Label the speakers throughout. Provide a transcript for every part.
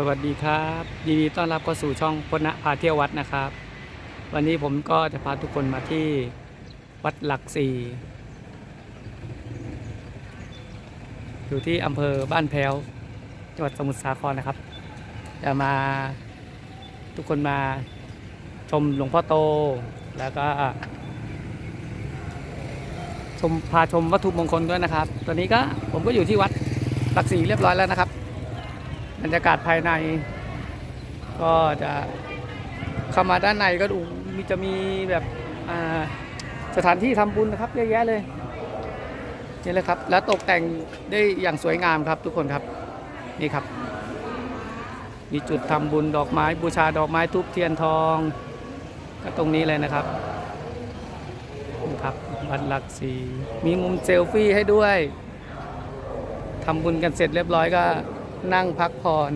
Speaker 1: สวัสดีครับยินดีต้อนรับเข้าสู่ช่องพจนะพาเที่ยววัดนะครับ วันนี้ผมก็จะพาทุกคนมาที่วัดหลักสี่อยู่ที่อำเภอบ้านแพ้วจังหวัดสมุทรสาครนะครับ จะมาทุกคนมาชมหลวงพ่อโตแล้วก็ ชมพาชมวัตถุมงคลด้วยนะครับ ตอนนี้ก็ผมก็อยู่ที่วัดหลักสี่เรียบร้อยแล้วนะครับ บรรยากาศภายใน ก็จะเข้ามาด้านในก็ดูมีจะมีแบบสถานที่ทำบุญนะครับเยอะแยะเลยนี่เลยครับ แล้วตกแต่งได้อย่างสวยงามครับทุกคนครับนี่ครับ มีจุดทำบุญดอกไม้ บูชาดอกไม้ทุบเทียนทอง ก็ตรงนี้เลยนะครับนี่ครับวัดหลักสีมีมุมเซลฟี่ให้ด้วยทำบุญกันเสร็จเรียบร้อยก็ นั่งพักผ่อน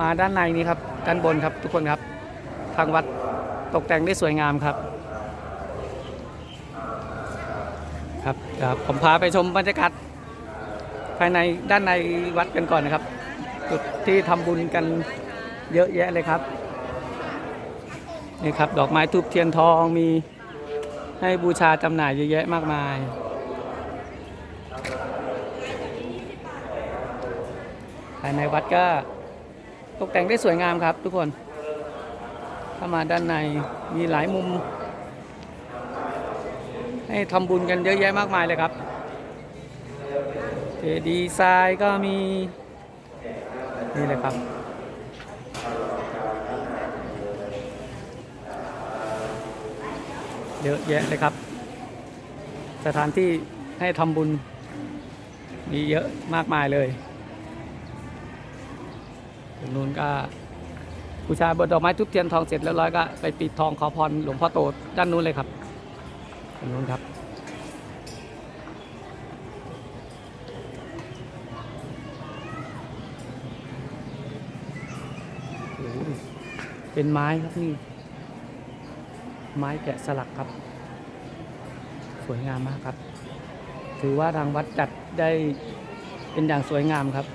Speaker 1: มาด้านในนี้ครับ ด้านบนครับทุกคนครับ ทางวัดตกแต่งได้สวยงามครับ ครับเดี๋ยวผมพาไปชมบรรยากาศภายในด้านในวัดกันก่อนนะครับ จุดที่ทำบุญกันเยอะแยะเลยครับนี่ครับ ดอกไม้ทูบเทียนทองมีให้บูชาจำหน่ายเยอะแยะมากมาย ภายในวัดก็ตกแต่งได้สวยงามครับทุกคนเข้ามาด้านในมีหลายมุม ให้ทำบุญกันเยอะแยะมากมายเลยครับเจดีทรายก็มี นี่เลยครับเยอะแยะเลยครับ สถานที่ให้ทำบุญมีเยอะมากมายเลย งนู้นก็บูชาบนดอกไม้ทุบเทียนทองเสร็จแล้วร้อยก็ไปปิดทองขอพรหลวงพ่อโตด้านนู้นเลยครับตรงนู้นครับเป็นไม้ครับนี่ ไม้แกะสลักครับ สวยงามมากครับ ถือว่าทางวัดจัดได้เป็นอย่างสวยงามครับ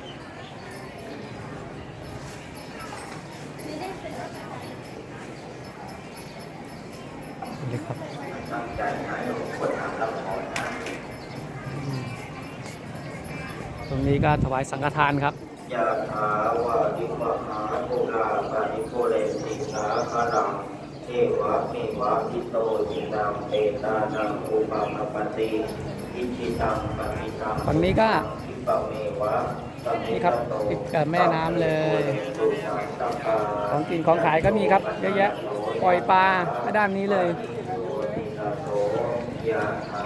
Speaker 1: นี้ก็ถวายสังฆทานครับ
Speaker 2: ยะถาวาริวหาปุราปาริโพเรนติสาคารังเทวะเมวะพิโตจินังเตตานังอุปาปปติอิจิตังปฏิตัง
Speaker 1: ฝั่งนี้ก็
Speaker 2: อิปะเมวะสัมมิ
Speaker 1: นี่ครับ
Speaker 2: โต
Speaker 1: ติดกับแม่น้ำเลย
Speaker 2: ตุสังสังฆา
Speaker 1: ของกินของขายก็มีครับเยอะแยะปล่อยปลาให้ด้านนี้เลย
Speaker 2: ตินาโสยะถา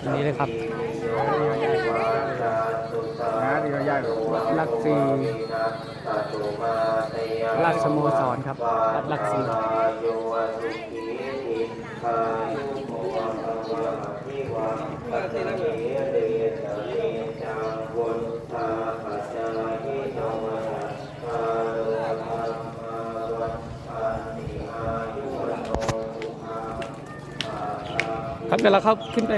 Speaker 1: ตรง นี้เลยครับ
Speaker 2: โยวาจาสุตา
Speaker 1: หลักสี่ราชสโมสรครับวัดหลักสี่ครับเดี๋ยวเราเข้าขึ้นไป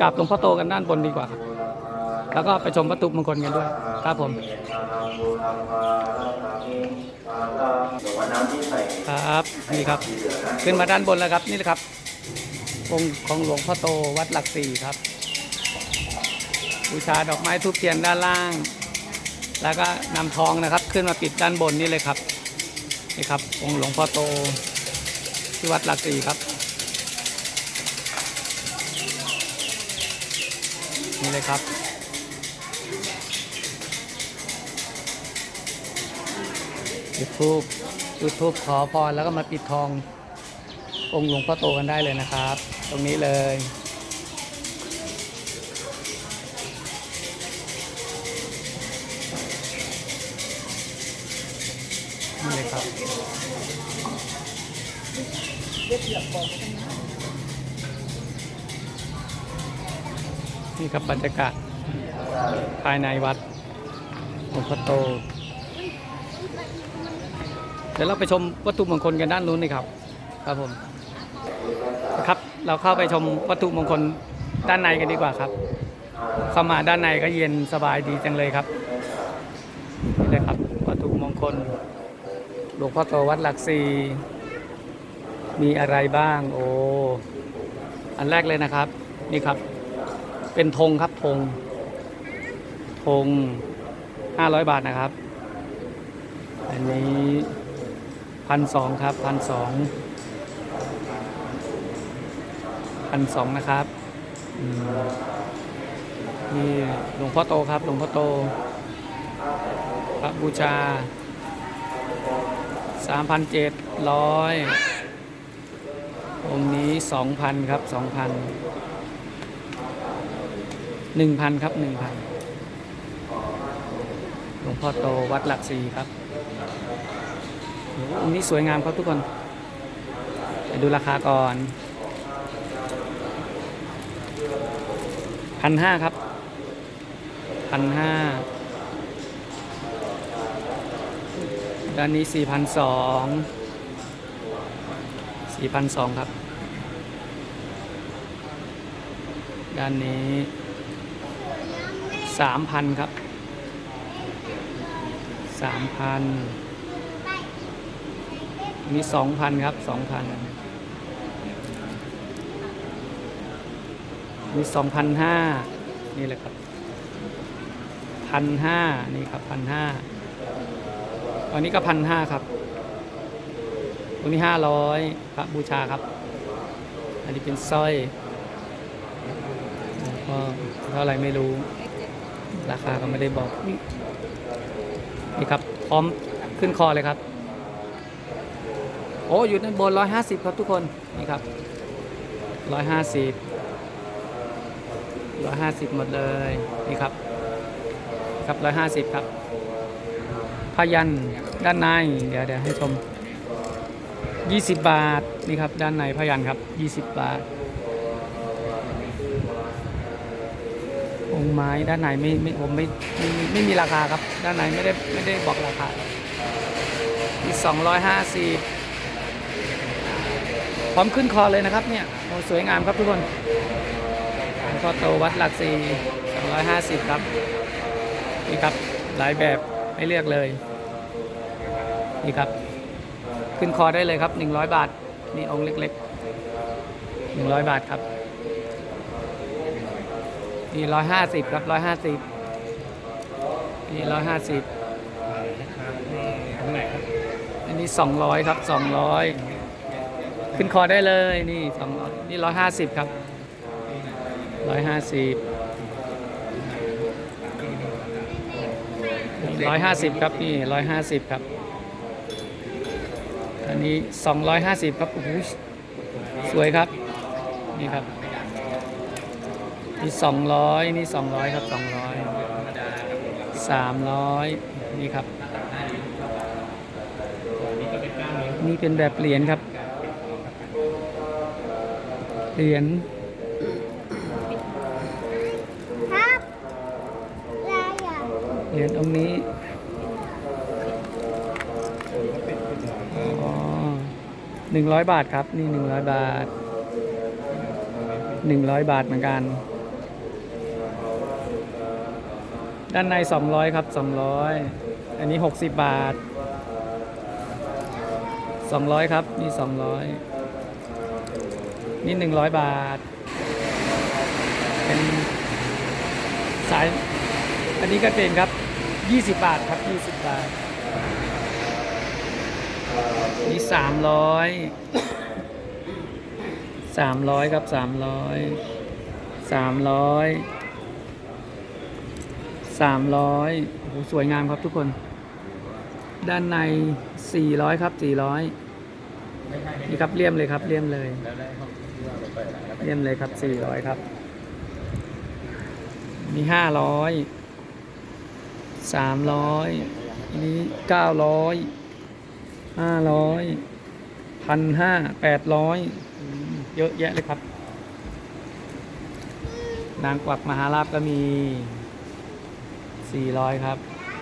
Speaker 1: กราบหลวงพ่อโตกันด้านบนดีกว่าครับแล้วก็ไปชมวัตถุมงคลกันด้วยครับผมครับนี่ครับ ขึ้นมาด้านบนแล้วครับนี่แหละครับองค์ของหลวงพ่อโตวัดหลักสี่ครับ บูชาดอกไม้ทุบเทียนด้านล่าง แล้วก็นำทองนะครับ ขึ้นมาปิดด้านบนนี่เลยครับนี่ครับ องค์หลวงพ่อโตที่วัดหลักสี่ครับ นี่เลยครับ จุดทูบจุดทูบขอพรแล้วก็มาปิดทอง องค์หลวงพ่อโตกันได้เลยนะครับ ตรงนี้เลยนี่เลยครับ นี่ครับบรรยากาศภายในวัดหลวงพ่อโต เดี๋ยวเราไปชมวัตถุมงคลกันด้านนู้นนี่ครับ ครับผมครับเราเข้าไปชมวัตถุมงคลด้านในกันดีกว่าครับ เข้ามาด้านในก็เย็นสบายดีจังเลยครับนี่เลยครับวัตถุมงคล หลวงพ่อโตวัดหลักสี่มีอะไรบ้าง โอ้อันแรกเลยนะครับ นี่ครับ เป็นธงครับธงธงห้าร้อยบาทนะครับ อันนี้พันสองครับพันสองพันสองนะครับมนี่หลวงพ่อโตครับหลวงพ่อโตพระบูชาสามพันเจ็ดร้อยองค์นี้สองพันครับสองพัน หนึ่งพันครับหนึ่งพันหลวงพ่อโตวัดหลักสี่ครับอ้โหองค์นี้สวยงามครับทุกคนไปดูราคาก่อนพันห้าครับพันห้าด้านนี้4,200 4,200ครับ ด้านนี้ 3,000ครับ3,000มี2,000ครับ2,000มี2,500นี่แหละครับ1,500นี่ครับ1,500อันนี้ก็พันห้าครับตรงนี้ห้าร้อยพระบูชาครับ อันนี้เป็นสร้อยก็เท่าไรไม่รู้ ราคาก็ไม่ได้บอก นี่ครับ พร้อมขึ้นคอเลยครับ โอ้อยู่ในบนร้อยห้าสิบครับทุกคน นี่ครับร้อยห้าสิบร้อยห้าสิบหมดเลย นี่ครับ ครับร้อยห้าสิบครับพยันด้านใน เดี๋ยวเดี๋ยวให้ชม 20 บาท นี่ครับ ด้านในพยันครับ 20 บาท ไม้ ด้านในไม่ไม่ผมไม่ไม่ไม่มีราคาครับ ด้านในไม่ได้ไม่ได้บอกราคาอีก250 พร้อมขึ้นคอเลยนะครับเนี่ยโอ้สวยงามครับทุกคนหลวงพ่อโตวัดหลักสี่250 ครับ นี่ครับหลายแบบให้เลือกเลย นี่ครับ ขึ้นคอได้เลยครับ 100 บาท นี่องค์เล็กๆ 100 บาทครับ นี่150ครับ150นี่150
Speaker 3: ตรงไหนครับ
Speaker 1: อันนี้200ครับ200ขึ้นคอได้เลยนี่200นี่150ครับ150ร้อยห้าสิบครับนี่ร้อยห้าสิบครับอันนี้สองร้อยห้าสิบครับโอ้โหสวยครับนี่ครับ นี่สองร้อยนี่สองร้อยครับสองร้อยสามร้อยนี่ครับ นี่เป็นแบบเหรียญครับ เหรียญ
Speaker 4: ครับอะไรอะ
Speaker 1: เหรียญองค์นี้อ๋อหนึ่งร้อยบาทครับ นี่หนึ่งร้อยบาทหนึ่งร้อยบาทเหมือนกัน ด้านในสองร้อยครับสองร้อยอันนี้หกสิบบาทสองร้อยครับ นี่สองร้อยนี่หนึ่งร้อยบาท เป็นสาย อันนี้ก็เป็นครับ 20 บาทครับ 20 บาท นี่ 300 300 ครับ 300 300 300โอ้โหสวยงามครับทุกคน ด้านใน400ครับ400นี่ครับเลี่ยมเลยครับเลี่ยมเลย
Speaker 3: แล้วได้ห้องที่ว่าเราเปิดแล้ว
Speaker 1: เลี่ยมเลยครับ400ครับมี500 300อันนี้900 500 1,500 800เยอะแยะเลยครับนางกวักมหาลาบก็มี 400 ครับ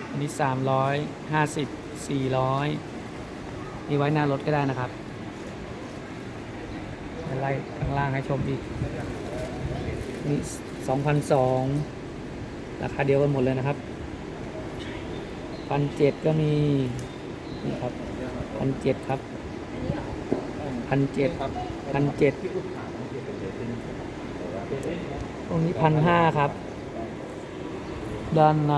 Speaker 1: อันนี้ 350 400 นี่ไว้หน้ารถก็ได้นะครับไล่ข้างล่างให้ชมอีก นี่2,002ราคาเดียวกันหมดเลยนะครับพันเจ็ดก็มี นี่ครับพันเจ็ดครับพันเจ็ด
Speaker 3: ครับ
Speaker 1: พันเจ็ด
Speaker 3: ที่อุดถามมันคือเป็นเดือนเป็นแต่ว่าเป็น
Speaker 1: ตรงนี้พันห้าครับ ด้านใน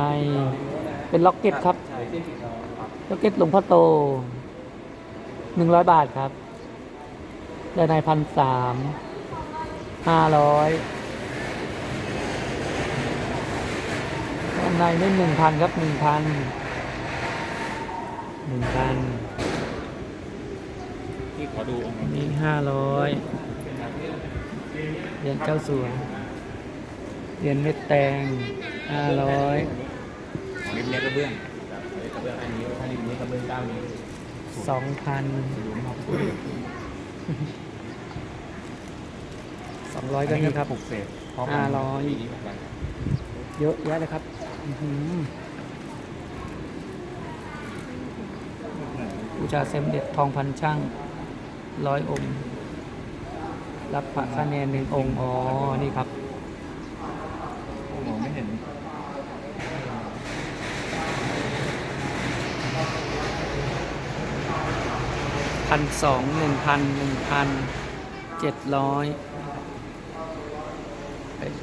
Speaker 1: เป็นล็อกเก็ตครับ
Speaker 3: ใช่ที่สีทองครับ
Speaker 1: ล็อกเก็ตหลวงพ่อโตหนึ่งร้อยบาทครับ ด้านในพันสามห้าร้อยด้านในนี่หนึ่งพันครับหนึ่งพันหนึ่งพัน
Speaker 3: ที่ขอดูองค์
Speaker 1: อันนี้ห้าร้อยเหรียญเจ้าสัวเหรียญเม็ดแตง ห้าร้อย
Speaker 3: ของริมเนี้ยกระเบื้องครับกระเบื้องอันนี้ถ้าริมนี้กระเบื้องเก้านิ้ว
Speaker 1: สองพัน
Speaker 3: ดูไม่ออก
Speaker 1: สองร้อยก็นี่ครับ
Speaker 3: ปลุกเสกพ
Speaker 1: ห้าร้อย
Speaker 3: ปีนี้แบบไร
Speaker 1: เยอะแยะเลยครับอื้อหือบูชาเซมเด็จทองพันช่างร้อยองค์ รับพระคะแนนหนึ่งองค์ อ๋อ นี่ครับ
Speaker 3: มองไม่เห็น
Speaker 1: พันสองหนึ่งพันหนึ่งพันเจ็ดร้อย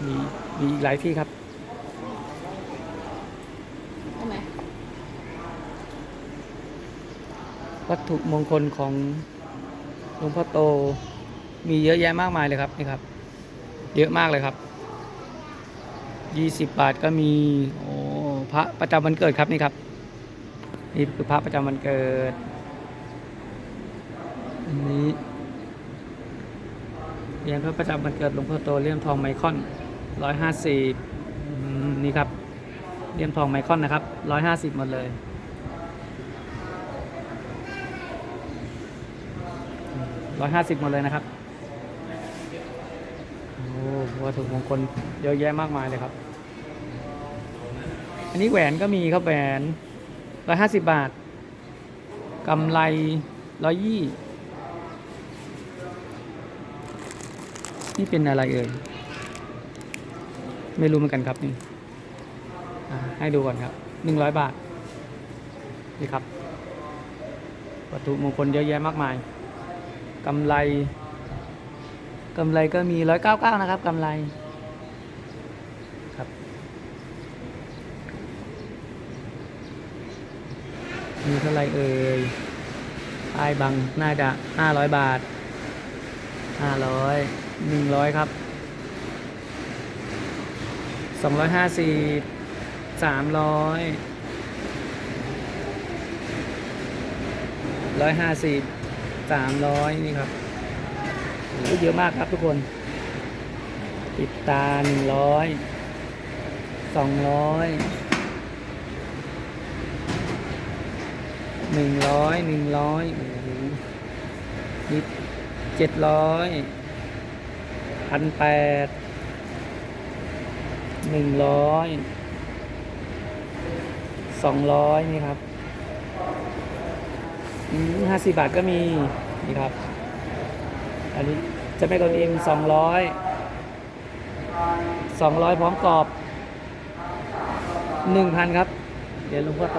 Speaker 1: มีมีอีกหลายที่ครับวัตถุมงคลของหลวงพ่อโตมีเยอะแยะมากมายเลยครับนี่ครับ เยอะมากเลยครับยี่สิบบาทก็มีโอ้พระประจำวันเกิดครับนี่ครับ นี่คือพระประจำวันเกิด อันนี้เรียญพระประจำวันเกิดหลวงพ่อโตเลี่ยมทองไมคอนร้อยห้าสิบนี่ครับเลี่ยมทองไมคอนนะครับร้อยห้าสิบหมดเลยร้อยห้าสิบหมดเลยนะครับ โอ้วัตถุมงคลเยอะแยะมากมายเลยครับ อันนี้แหวนก็มีครับแหวนร้อยห้าสิบบาท กำไรร้อยยี่ นี่เป็นอะไรเอ่ย ไม่รู้เหมือนกันครับนี่ให้ดูก่อนครับหนึ่งร้อยบาท นี่ครับ วัตถุมงคลเยอะแยะมากมายกำไรกำไรก็มีร้อยเก้าเก้านะครับกำไรครับ มีเท่าไรเอ่ยป้ายบังน่าจะห้าร้อยบาทห้าร้อย หนึ่งร้อยครับสองร้อยห้าสิบสามร้อยร้อยห้าสิบสามร้อยนี่ครับเยอะมากครับทุกคนปิดตาหนึ่งร้อยสองร้อยหนึ่งร้อยหนึ่งร้อยนี่เจ็ดร้อย พันแปดหนึ่งร้อยสองร้อยนี่ครับห้าสิบบาทก็มี นี่ครับ อันนี้จะไม่กดเอ็มสองร้อยสองร้อยพร้อมกรอบหนึ่งพันครับ เดี๋ยวลงพ่อโต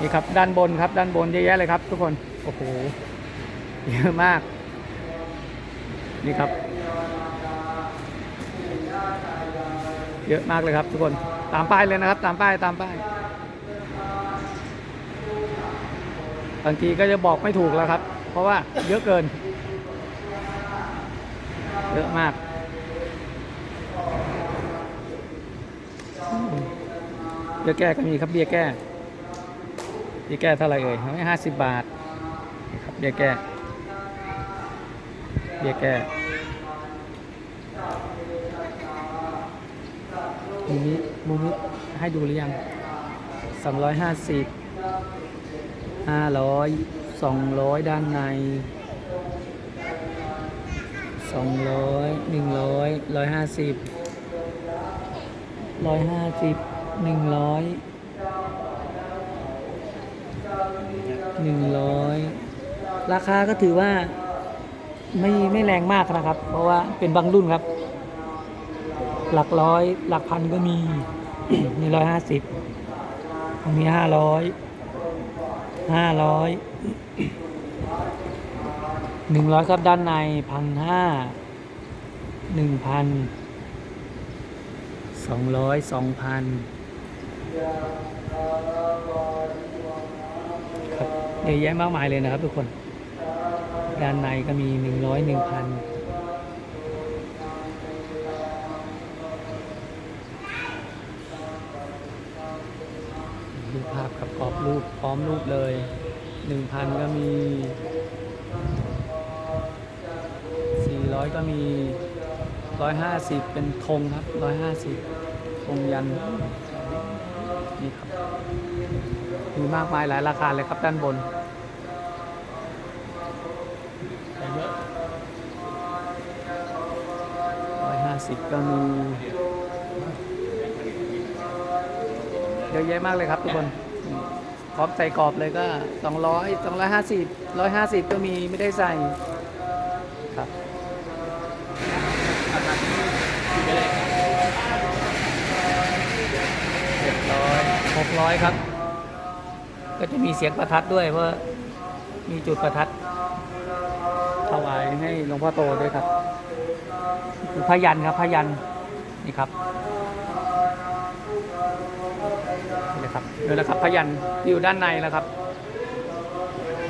Speaker 1: นี่ครับ ด้านบนครับ ด้านบนเยอะแยะเลยครับ ทุกคน โอ้โห เยอะมาก นี่ครับ เยอะมากเลยครับทุกคนตามป้ายเลยนะครับ ตามป้ายตามป้ายบางทีก็จะบอกไม่ถูกแล้วครับ เพราะว่าเยอะเกิน เยอะมากเบียแก้ก็มีครับเบียแก้เบียแก้เท่าไหร่เอ่ยไม่ห้าสิบบาทครับเบียแก้ เบียแก้มูนิมูนิให้ดูหรือยังสองร้อยห้าสิบห้าร้อยสองร้อยด้านในสองร้อยหนึ่งร้อยร้อยห้าสิบร้อยห้าสิบหนึ่งร้อยหนึ่งร้อยราคาก็ถือว่า ไม่ไม่แรงมากนะครับ เพราะว่าเป็นบางรุ่นครับ หลักร้อย หลักพันก็มีนี่ร้อยห้าสิบตรงนี้ห้าร้อยห้าร้อยหนึ่งร้อยครับด้านในพันห้าหนึ่งพันสองร้อยสองพันครับเยอะแยะมากมายเลยนะครับทุกคน ด้านในก็มีหนึ่งร้อยหนึ่งพันรูปภาพกับกรอบรูปพร้อมรูปเลยหนึ่งพันก็มีสี่ร้อยก็มีร้อยห้าสิบเป็นธงครับร้อยห้าสิบธงยันนี่ครับมีมากมายหลายราคาเลยครับด้านบน ร้อยห้าสิบก็มีเยอะแยะมากเลยครับทุกคนอืมพร้อมใส่กรอบเลยก็ 200 250 150 ก็มีไม่ได้ใส่ครับเจ็ดร้อยหกร้อยครับ ก็จะมีเสียงประทัดด้วยเพราะมีจุดประทัดถวายให้หลวงพ่อโตด้วยครับคือ พยันครับพยันนี่ครับนี่นะครับเดี๋ยวนะครับพยันที่อยู่ด้านในแล้วครับ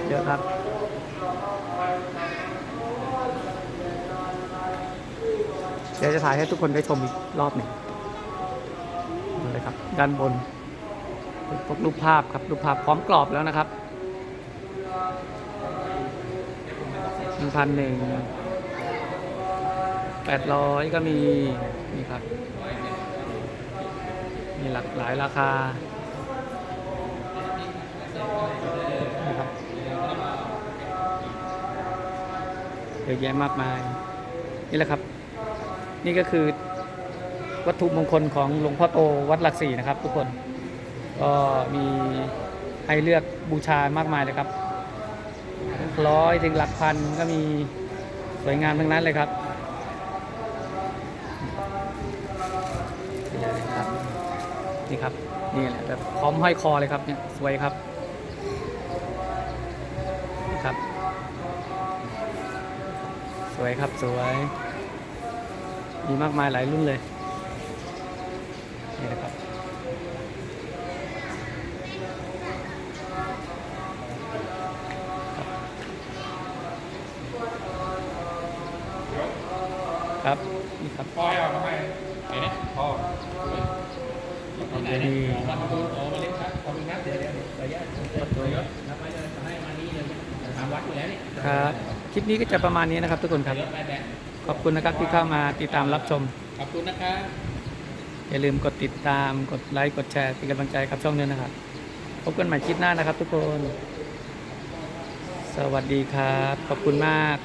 Speaker 1: เดี๋ยวครับเดี๋ยวจะถ่ายให้ทุกคนได้ชมอีกรอบหนึ่งดูเลยครับ ด้านบนเป็นพวกรูปภาพครับรูปภาพพร้อมกรอบแล้วนะครับหนึ่งพันหนึ่ง แปดร้อยก็มี นี่ครับ มีหลากหลายราคานะครับเยอะแยะมากมาย นี่แหละครับ นี่ก็คือวัตถุมงคลของหลวงพ่อโตวัดหลักสี่นะครับ ทุกคน ก็มีให้เลือกบูชามากมายเลยครับร้อยถึงหลักพันก็มีสวยงามทั้งนั้นเลยครับ นี่ครับนี่แหละแบบพร้อมห้อยคอเลยครับเนี่ยสวยครับนี่ครับ สวยครับสวย มีมากมายหลายรุ่นเลยนี่นะครับครับนี่ครับ
Speaker 3: พ่อเอามาให้ไหนเนี่ยพ่อ
Speaker 1: ดี
Speaker 3: มาดูโอ้มาเล่นครับขอบคุณครับเดี๋ยวเดี๋ยวระยะตัวยอะรับไปเลยให้มานี่เลยถามวัดอยู่แล้วนี่
Speaker 1: ครับคลิปนี้ก็จะประมาณนี้นะครับทุกคนครับ ขอบคุณนะครับที่เข้ามาติดตามรับชม
Speaker 3: ขอบคุณนะครับ
Speaker 1: อย่าลืมกดติดตามกดไลค์กดแชร์เป็นกำลังใจกับช่องนี้นะครับพบกันใหม่คลิปหน้านะครับทุกคน สวัสดีครับ ขอบคุณมาก